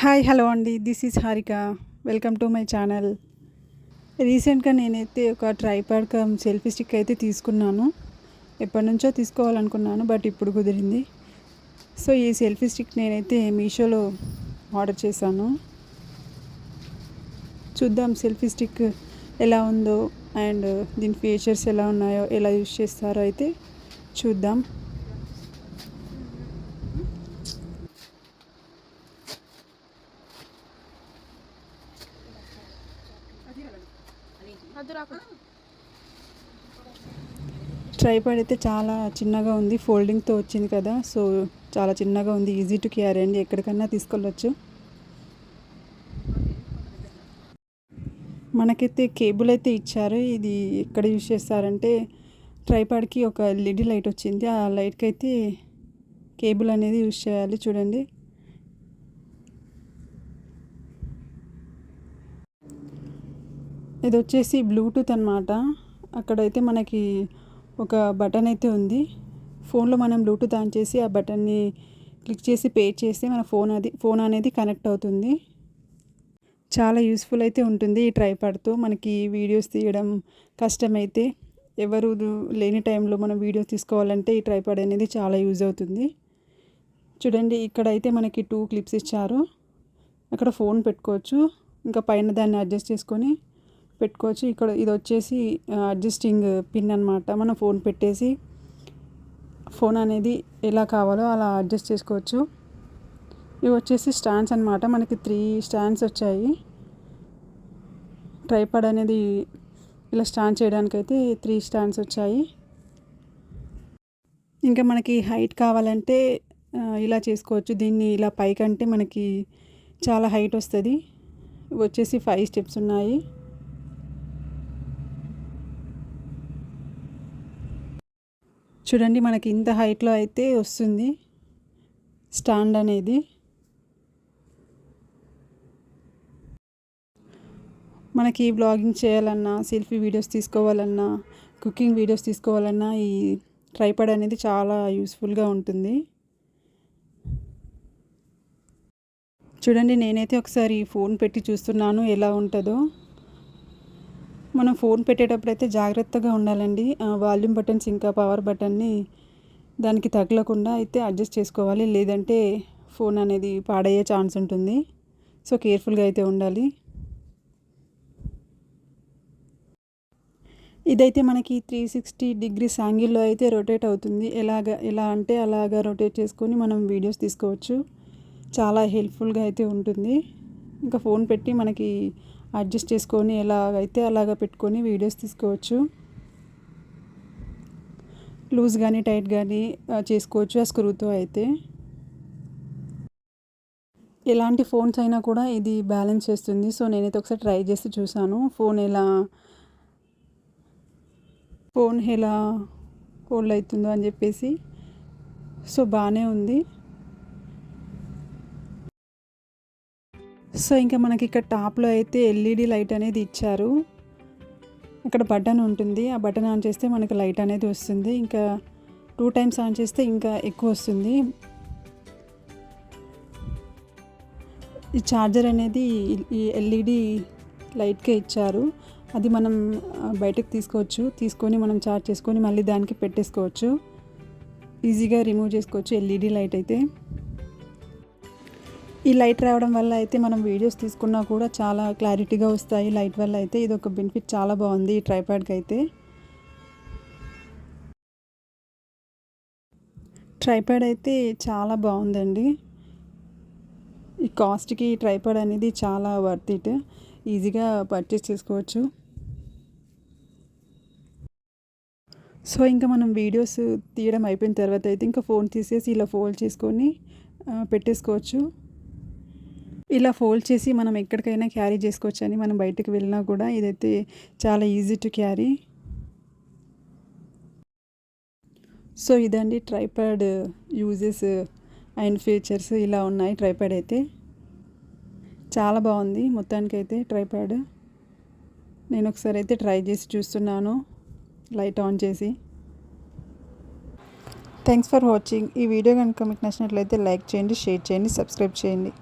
Hi hello అండి. This is Harika. Welcome to my channel. రీసెంట్గా నేనైతే ఒక ట్రైపాడ్ కమ్ సెల్ఫీ స్టిక్ అయితే తీసుకున్నాను. ఎప్పటి నుంచో తీసుకోవాలనుకున్నాను బట్ ఇప్పుడు కుదిరింది. సో ఈ సెల్ఫీ స్టిక్ నేనైతే మీషోలో ఆర్డర్ చేశాను. చూద్దాం సెల్ఫీ స్టిక్ ఎలా ఉందో అండ్ దీని ఫీచర్స్ ఎలా ఉన్నాయో ఎలా యూజ్ చేస్తారో అయితే చూద్దాం. ట్రైపాడ్ అయితే చాలా చిన్నగా ఉంది ఫోల్డింగ్తో వచ్చింది కదా సో చాలా చిన్నగా ఉంది ఈజీ టు క్యారీ అండి ఎక్కడికన్నా తీసుకెళ్ళొచ్చు. మనకైతే కేబుల్ అయితే ఇచ్చారు ఇది ఎక్కడ యూజ్ చేస్తారంటే ట్రైపాడ్కి ఒక ఎల్ఈడి లైట్ వచ్చింది ఆ లైట్కి అయితే కేబుల్ అనేది యూజ్ చేయాలి చూడండి. ఇది వచ్చేసి బ్లూటూత్ అనమాట అక్కడైతే మనకి ఒక బటన్ అయితే ఉంది. ఫోన్లో మనం బ్లూటూత్ ఆన్ చేసి ఆ బటన్ని క్లిక్ చేసి పే చేస్తే మన ఫోన్ అది ఫోన్ అనేది కనెక్ట్ అవుతుంది. చాలా యూస్ఫుల్ అయితే ఉంటుంది ఈ ట్రైపాడ్తో మనకి వీడియోస్ తీయడం కష్టమైతే ఎవరు లేని టైంలో మనం వీడియోస్ తీసుకోవాలంటే ఈ ట్రైపాడ్ అనేది చాలా యూజ్ అవుతుంది. చూడండి ఇక్కడైతే మనకి టూ క్లిప్స్ ఇచ్చారు. అక్కడ ఫోన్ పెట్టుకోవచ్చు. ఇంకా పైన దాన్ని అడ్జస్ట్ చేసుకొని పెట్టుకోవచ్చు. ఇక్కడ ఇది వచ్చేసి అడ్జస్టింగ్ పిన్ అనమాట మనం ఫోన్ పెట్టేసి ఫోన్ అనేది ఎలా కావాలో అలా అడ్జస్ట్ చేసుకోవచ్చు. ఇవి వచ్చేసి స్టాండ్స్ అనమాట మనకి త్రీ స్టాండ్స్ వచ్చాయి. ట్రైపాడ్ అనేది ఇలా స్టాండ్ చేయడానికైతే త్రీ స్టాండ్స్ వచ్చాయి. ఇంకా మనకి హైట్ కావాలంటే ఇలా చేసుకోవచ్చు. దీన్ని ఇలా పైకంటే మనకి చాలా హైట్ వస్తుంది. వచ్చేసి ఫైవ్ స్టెప్స్ ఉన్నాయి. చూడండి మనకి ఇంత హైట్లో అయితే వస్తుంది స్టాండ్ అనేది. మనకి బ్లాగింగ్ చేయాలన్నా సెల్ఫీ వీడియోస్ తీసుకోవాలన్నా కుకింగ్ వీడియోస్ తీసుకోవాలన్నా ఈ ట్రైపాడ్ అనేది చాలా యూస్ఫుల్గా ఉంటుంది. చూడండి నేనైతే ఒకసారి ఫోన్ పెట్టి చూస్తున్నాను ఎలా ఉంటుందో. మనం ఫోన్ పెట్టేటప్పుడు అయితే జాగ్రత్తగా ఉండాలండి. వాల్యూమ్ బటన్స్ ఇంకా పవర్ బటన్ని దానికి తగలకుండా అయితే అడ్జస్ట్ చేసుకోవాలి. లేదంటే ఫోన్ అనేది పాడయ్యే ఛాన్స్ ఉంటుంది. సో కేర్ఫుల్గా అయితే ఉండాలి. ఇదైతే మనకి త్రీ సిక్స్టీ డిగ్రీస్ యాంగిల్లో అయితే రొటేట్ అవుతుంది. ఎలాగ ఎలా అంటే అలాగా రొటేట్ చేసుకొని మనం వీడియోస్ తీసుకోవచ్చు. చాలా హెల్ప్ఫుల్గా అయితే ఉంటుంది. ఇంకా ఫోన్ పెట్టి మనకి అడ్జస్ట్ చేసుకొని ఎలాగైతే అలాగ పెట్టుకొని వీడియోస్ తీసుకోవచ్చు. లూజ్ కానీ టైట్ కానీ చేసుకోవచ్చు ఆ స్క్రూతో అయితే. ఎలాంటి ఫోన్స్ అయినా కూడా ఇది బ్యాలెన్స్ చేస్తుంది. సో నేనైతే ఒకసారి ట్రై చేసి చూసాను. ఫోన్ ఎలా ఫోన్ ఎలా హోల్డ్ అవుతుందో అని చెప్పేసి. సో బాగానే ఉంది. సో ఇంకా మనకి ఇక్కడ టాప్లో అయితే ఎల్ఈడి లైట్ అనేది ఇచ్చారు. అక్కడ బటన్ ఉంటుంది. ఆ బటన్ ఆన్ చేస్తే మనకి లైట్ అనేది వస్తుంది. ఇంకా టూ టైమ్స్ ఆన్ చేస్తే ఇంకా ఎక్కువ వస్తుంది. ఈ ఛార్జర్ అనేది ఈ ఎల్ఈడి లైట్కే ఇచ్చారు. అది మనం బయటకు తీసుకోవచ్చు. తీసుకొని మనం ఛార్జ్ చేసుకొని మళ్ళీ దానికి పెట్టేసుకోవచ్చు. ఈజీగా రిమూవ్ చేసుకోవచ్చు ఎల్ఈడి లైట్ అయితే. ఈ లైట్ రావడం వల్ల అయితే మనం వీడియోస్ తీసుకున్నా కూడా చాలా క్లారిటీగా వస్తాయి. లైట్ వల్ల అయితే ఇది ఒక బెనిఫిట్ చాలా బాగుంది ఈ ట్రైపాడ్కి అయితే. ట్రైపాడ్ అయితే చాలా బాగుందండి. ఈ కాస్ట్కి ట్రైపాడ్ అనేది చాలా వర్త్ ఇట్. ఈజీగా పర్చేస్ చేసుకోవచ్చు. సో ఇంకా మనం వీడియోస్ తీయడం అయిపోయిన తర్వాత అయితే ఇంకా ఫోన్ తీసేసి ఇలా ఫోల్డ్ చేసుకొని పెట్టేసుకోవచ్చు. ఇలా ఫోల్డ్ చేసి మనం ఎక్కడికైనా క్యారీ చేసుకోవచ్చు అని మనం బయటకు వెళ్ళినా కూడా ఇదైతే చాలా ఈజీ టు క్యారీ. సో ఇదండి ట్రైపాడ్ యూజెస్ అండ్ ఫీచర్స్ ఇలా ఉన్నాయి ట్రైపాడ్ అయితే. చాలా బాగుంది మొత్తానికైతే ట్రైపాడ్. నేను ఒకసారి అయితే ట్రై చేసి చూస్తున్నాను లైట్ ఆన్ చేసి. Thanks for watching. ఈ వీడియో కనుక మీకు నచ్చినట్లయితే లైక్ చేయండి షేర్ చేయండి సబ్స్క్రైబ్ చేయండి.